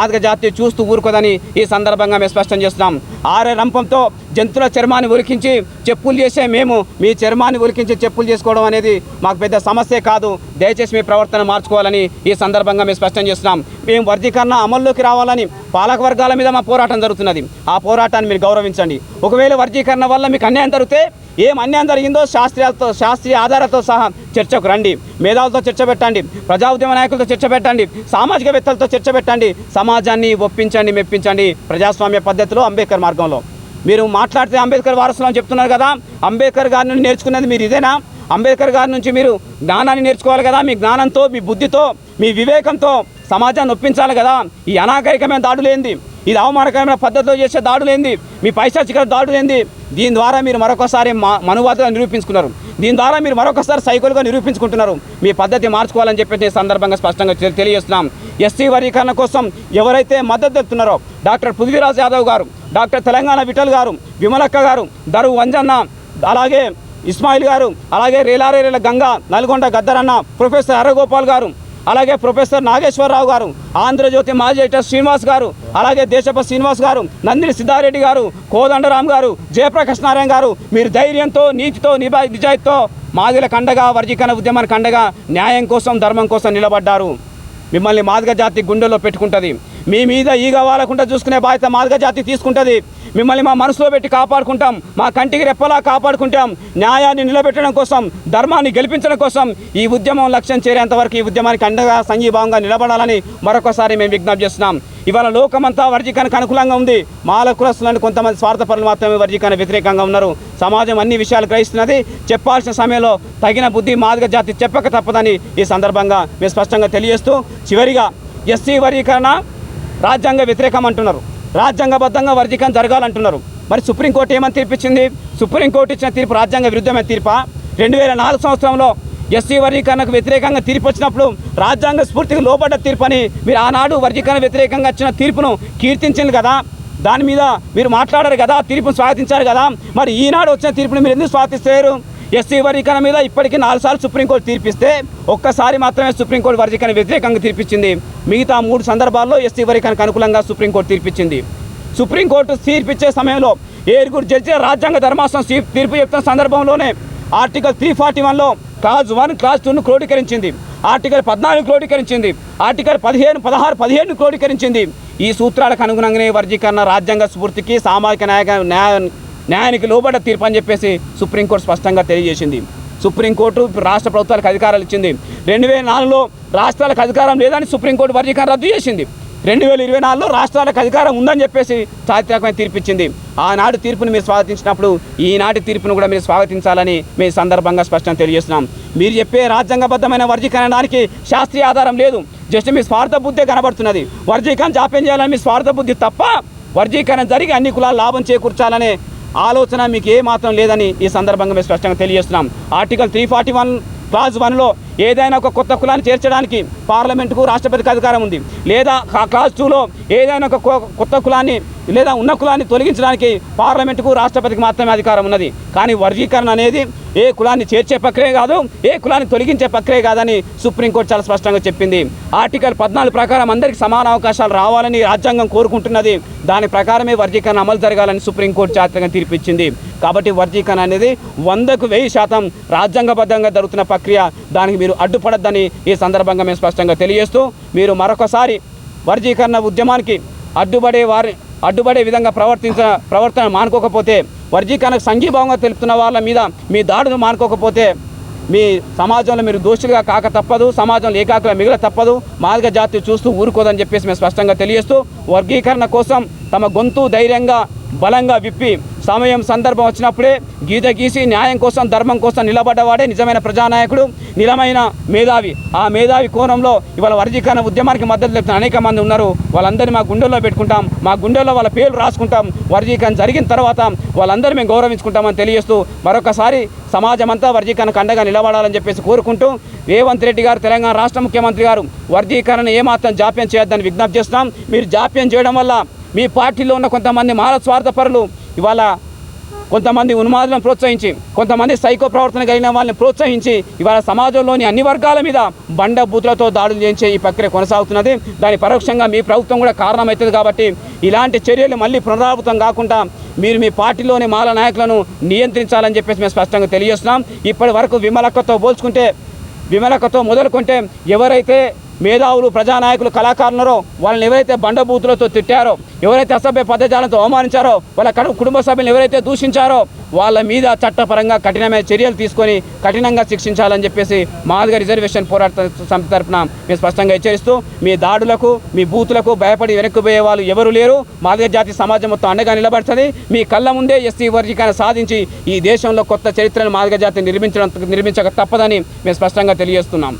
మాదిగ జాతి చూస్తూ ఊరుకోదని ఈ సందర్భంగా మేము స్పష్టం చేస్తున్నాం. ఆరే రంపంతో జంతువుల చర్మాన్ని ఉలికించి చెప్పులు చేసే మేము మీ చర్మాన్ని ఉలికించి చెప్పులు చేసుకోవడం అనేది మాకు పెద్ద సమస్య కాదు. దయచేసి మీ ప్రవర్తన మార్చుకోవాలని ఈ సందర్భంగా మేము స్పష్టం చేస్తున్నాం. మేము వర్గీకరణ అమల్లోకి రావాలని పాలక వర్గాల మీద మా పోరాటం జరుగుతున్నది. ఆ పోరాటాన్ని మీరు గౌరవించండి. ఒకవేళ వర్గీకరణ వల్ల మీకు అన్యాయం జరిగితే ఏం అన్యాయం జరిగిందో శాస్త్రీయాలతో శాస్త్రీయ ఆధారాలతో సహా చర్చకు రండి. మేధావులతో చర్చ పెట్టండి. ప్రజా ఉద్యమ నాయకులతో చర్చ పెట్టండి. సామాజికవేత్తలతో చర్చ పెట్టండి. సమాజాన్ని ఒప్పించండి మెప్పించండి ప్రజాస్వామ్య పద్ధతిలో అంబేద్కర్ మార్గంలో. మీరు మాట్లాడితే అంబేద్కర్ వారసులు అని చెప్తున్నారు కదా అంబేద్కర్ గారి నుండి నేర్చుకున్నది మీరు ఇదేనా? అంబేద్కర్ గారి నుంచి మీరు జ్ఞానాన్ని నేర్చుకోవాలి కదా మీ జ్ఞానంతో మీ బుద్ధితో మీ వివేకంతో సమాజాన్ని ఒప్పించాలి కదా. ఈ అనాగరికమైన దాడులేంది ఇది అవమానకరమైన పద్ధతిలో చేసే దాడులేంది మీ పైశాచిక దాడులేంది దీని ద్వారా మీరు మరొకసారి మా మనువాదుగా నిరూపించుకున్నారు. దీని ద్వారా మీరు మరొకసారి సైకిల్గా నిరూపించుకుంటున్నారు. మీ పద్ధతి మార్చుకోవాలని చెప్పి ఈ సందర్భంగా స్పష్టంగా తెలియజేస్తున్నాం. ఎస్సీ వర్గీకరణ కోసం ఎవరైతే మద్దతు తెలుపుతున్నారో డాక్టర్ పృథ్వీరాజ్ యాదవ్ గారు డాక్టర్ తెలంగాణ విఠల్ గారు విమలక్క గారు దరు వంజన్న అలాగే ఇస్మాయిల్ గారు అలాగే రేలారేల గంగా నల్గొండ గద్దరన్న ప్రొఫెసర్ హరగోపాల్ గారు అలాగే ప్రొఫెసర్ నాగేశ్వరరావు గారు ఆంధ్రజ్యోతి మాజీ ఎడిటర్ శ్రీనివాస్ గారు అలాగే దేశప శ్రీనివాస్ గారు నందిని సిద్ధారెడ్డి గారు కోదండరామ్ గారు జయప్రకాష్ నారాయణ గారు మీరు ధైర్యంతో నీతితో నిబా నిజాయితీతో మాదిల కండగా వర్గీకరణ ఉద్యమానికి కండగా న్యాయం కోసం ధర్మం కోసం నిలబడ్డారు. మిమ్మల్ని మాదిగ జాతి గుండెల్లో పెట్టుకుంటుంది. మీ మీద ఈగ వాలకుండా చూసుకునే బాధ్యత మాదిగ జాతి తీసుకుంటుంది. మిమ్మల్ని మా మనసులో పెట్టి కాపాడుకుంటాం మా కంటికి రెప్పలా కాపాడుకుంటాం న్యాయాన్ని నిలబెట్టడం కోసం ధర్మాన్ని గెలిపించడం కోసం ఈ ఉద్యమం లక్ష్యం చేరేంత వరకు ఈ ఉద్యమానికి అండగా సంఘీభావంగా నిలబడాలని మరొకసారి మేము విజ్ఞప్తి చేస్తున్నాం. ఇవాళ లోకమంతా వర్గీకరణకు అనుకూలంగా ఉంది. మాలకులస్తులను కొంతమంది స్వార్థపరులు మాత్రమే వర్గీకరణ వ్యతిరేకంగా ఉన్నారు. సమాజం అన్ని విషయాలు గ్రహిస్తున్నది. చెప్పాల్సిన సమయంలో తగిన బుద్ధి మాదిగ జాతి చెప్పక తప్పదని ఈ సందర్భంగా మేము స్పష్టంగా తెలియజేస్తూ చివరిగా ఎస్సీ వర్గీకరణ రాజ్యాంగ వ్యతిరేకం అంటున్నారు. రాజ్యాంగబద్ధంగా వర్గీకరణ జరగాలంటున్నారు. మరి సుప్రీంకోర్టు ఏమని తీర్పిచ్చింది? సుప్రీంకోర్టు ఇచ్చిన తీర్పు రాజ్యాంగ విరుద్ధమైన తీర్పా? రెండు వేల నాలుగు సంవత్సరంలో ఎస్సీ వర్గీకరణకు వ్యతిరేకంగా తీర్పు వచ్చినప్పుడు రాజ్యాంగ స్ఫూర్తికి లోబడ్డ తీర్పు అని మీరు ఆనాడు వర్గీకరణ వ్యతిరేకంగా వచ్చిన తీర్పును కీర్తించింది కదా? దాని మీద మీరు మాట్లాడారు కదా? తీర్పును స్వాగతించారు కదా? మరి ఈనాడు వచ్చిన తీర్పును మీరు ఎందుకు స్వాగతిస్తారు ఎస్సీ వర్గీకరణ మీద ఇప్పటికీ నాలుగు సార్లు సుప్రీంకోర్టు తీర్పిస్తే ఒక్కసారి మాత్రమే సుప్రీంకోర్టు వర్గీకరణ వ్యతిరేకంగా తీర్పిచ్చింది. మిగతా మూడు సందర్భాల్లో ఎస్సీ వర్గీకరణకు అనుకూలంగా సుప్రీంకోర్టు తీర్పిచ్చింది. సుప్రీంకోర్టు తీర్పిచ్చే సమయంలో ఏరుగురు జడ్జి రాజ్యాంగ ధర్మాసనం తీర్పు చెప్తున్న సందర్భంలోనే ఆర్టికల్ త్రీ ఫార్టీ వన్లో క్లాజ్ వన్ క్లాజ్ టూను క్రోడీకరించింది. ఆర్టికల్ పద్నాలుగు క్రోడీకరించింది. ఆర్టికల్ పదిహేను పదహారు పదిహేను క్రోడీకరించింది. ఈ సూత్రాలకు అనుగుణంగానే వర్గీకరణ రాజ్యాంగ స్ఫూర్తికి సామాజిక న్యాయ న్యాయ న్యాయానికి లోబడ్డ తీర్పు అని చెప్పేసి సుప్రీంకోర్టు స్పష్టంగా తెలియజేసింది. సుప్రీంకోర్టు రాష్ట్ర ప్రభుత్వాలకు అధికారాలు ఇచ్చింది. రెండు వేల నాలుగులో రాష్ట్రాలకు అధికారం లేదని సుప్రీంకోర్టు వర్గీకరణ రద్దు చేసింది. రెండు వేల ఇరవై నాలుగులో రాష్ట్రాలకు అధికారం ఉందని చెప్పేసి చారిత్రకమైన తీర్పిచ్చింది ఆనాడు తీర్పును మీరు స్వాగతించినప్పుడు ఈనాటి తీర్పును కూడా మీరు స్వాగతించాలని మీ సందర్భంగా స్పష్టం తెలియజేస్తున్నాం. మీరు చెప్పే రాజ్యాంగబద్ధమైన వర్గీకరణానికి శాస్త్రీయ ఆధారం లేదు. జస్ట్ మీ స్వార్థ బుద్ధే కనబడుతున్నది. వర్గీకరణ జాప్యం చేయాలని మీ స్వార్థ బుద్ధి తప్ప వర్గీకరణ జరిగి అన్ని కులాలు లాభం చేకూర్చాలనే ఆలోచన మీకు ఏ మాత్రం లేదని ఈ సందర్భంగా మేము స్పష్టంగా తెలియజేస్తున్నాం. Article three forty one clause వన్లో ఏదైనా ఒక కొత్త కులాన్ని చేర్చడానికి పార్లమెంటుకు రాష్ట్రపతికి అధికారం ఉంది. లేదా క్లాజ్ టూలో ఏదైనా ఒక కొత్త కులాన్ని లేదా ఉన్న కులాన్ని తొలగించడానికి పార్లమెంటుకు రాష్ట్రపతికి మాత్రమే అధికారం ఉన్నది. కానీ వర్గీకరణ అనేది ఏ కులాన్ని చేర్చే ప్రక్రియ కాదు ఏ కులాన్ని తొలగించే ప్రక్రియ కాదని సుప్రీంకోర్టు చాలా స్పష్టంగా చెప్పింది. ఆర్టికల్ పద్నాలుగు ప్రకారం అందరికీ సమాన అవకాశాలు రావాలని రాజ్యాంగం కోరుకుంటున్నది. దాని ప్రకారమే వర్గీకరణ అమలు జరగాలని సుప్రీంకోర్టు చారిత్రకంగా తీర్పిచ్చింది. కాబట్టి వర్గీకరణ అనేది వందకు వెయ్యి శాతం రాజ్యాంగబద్ధంగా జరుగుతున్న ప్రక్రియ. దానికి మీరు అడ్డుపడద్దని ఈ సందర్భంగా మేము స్పష్టంగా తెలియజేస్తూ మీరు మరొకసారి వర్గీకరణ ఉద్యమానికి అడ్డుపడే వారి అడ్డుపడే విధంగా ప్రవర్తించ ప్రవర్తన మానుకోకపోతే వర్గీకరణకు సంఘీభావంగా తెలుపుతున్న వాళ్ళ మీద మీ దాడులు మానుకోకపోతే మీ సమాజంలో మీరు దోషులుగా కాక తప్పదు సమాజంలో ఏకాకుల మిగల తప్పదు మాదిగ జాతి చూస్తూ ఊరుకోదని చెప్పేసి మేము స్పష్టంగా తెలియజేస్తూ వర్గీకరణ కోసం తమ గొంతు ధైర్యంగా బలంగా విప్పి సమయం సందర్భం వచ్చినప్పుడే గీత గీసి న్యాయం కోసం ధర్మం కోసం నిలబడ్డవాడే నిజమైన ప్రజానాయకుడు నిలమైన మేధావి. ఆ మేధావి కోణంలో ఇవాళ వర్గీకరణ ఉద్యమానికి మద్దతు తెలుపుతున్న అనేక మంది ఉన్నారు. వాళ్ళందరినీ మా గుండెల్లో పెట్టుకుంటాం. మా గుండెల్లో వాళ్ళ పేర్లు రాసుకుంటాం. వర్గీకరణ జరిగిన తర్వాత వాళ్ళందరూ మేము గౌరవించుకుంటామని తెలియజేస్తూ మరొకసారి సమాజం అంతా వర్గీకరణకు అండగా నిలబడాలని చెప్పేసి కోరుకుంటూ రేవంత్ రెడ్డి గారు తెలంగాణ రాష్ట్ర ముఖ్యమంత్రి గారు వర్గీకరణ ఏమాత్రం జాప్యం చేయొద్దని విజ్ఞప్తి చేస్తున్నాం. మీరు జాప్యం చేయడం వల్ల మీ పార్టీలో ఉన్న కొంతమంది మాల స్వార్థపరులు ఇవాళ కొంతమంది ఉన్మాదులను ప్రోత్సహించి కొంతమంది సైకో ప్రవర్తన కలిగిన వాళ్ళని ప్రోత్సహించి ఇవాళ సమాజంలోని అన్ని వర్గాల మీద బండ బూతులతో దాడులు చేయించే ఈ ప్రక్రియ కొనసాగుతున్నది. దాని పరోక్షంగా మీ ప్రభుత్వం కూడా కారణమవుతుంది కాబట్టి ఇలాంటి చర్యలు మళ్ళీ పునరావృతం కాకుండా మీరు మీ పార్టీలోని మాల నాయకులను నియంత్రించాలని చెప్పేసి మేము స్పష్టంగా తెలియజేస్తున్నాం. ఇప్పటి వరకు విమలక్కతో పోల్చుకుంటే విమలకతో మొదలుకుంటే ఎవరైతే మేధావులు ప్రజానాయకులు కళాకారులరో వాళ్ళని ఎవరైతే బండబూతులతో తిట్టారో ఎవరైతే అసభ్య పదజాలతో అవమానించారో వాళ్ళ కుటుంబ సభ్యులను ఎవరైతే దూషించారో వాళ్ళ మీద చట్టపరంగా కఠినమైన చర్యలు తీసుకొని కఠినంగా శిక్షించాలని చెప్పేసి మాదిగ రిజర్వేషన్ పోరాట సంస్థ తరఫున మేము స్పష్టంగా హెచ్చరిస్తూ మీ దాడులకు మీ బూతులకు భయపడి వెనక్కుపోయే వాళ్ళు ఎవరు లేరు. మాదిగా జాతి సమాజం మొత్తం అండగా నిలబడుతుంది. మీ కళ్ళ ముందే ఎస్సీ వర్గీకరణ సాధించి ఈ దేశంలో కొత్త చరిత్రను మాదిగ జాతి నిర్మించడం నిర్మించక తప్పదని మేము స్పష్టంగా తెలియజేస్తున్నాం.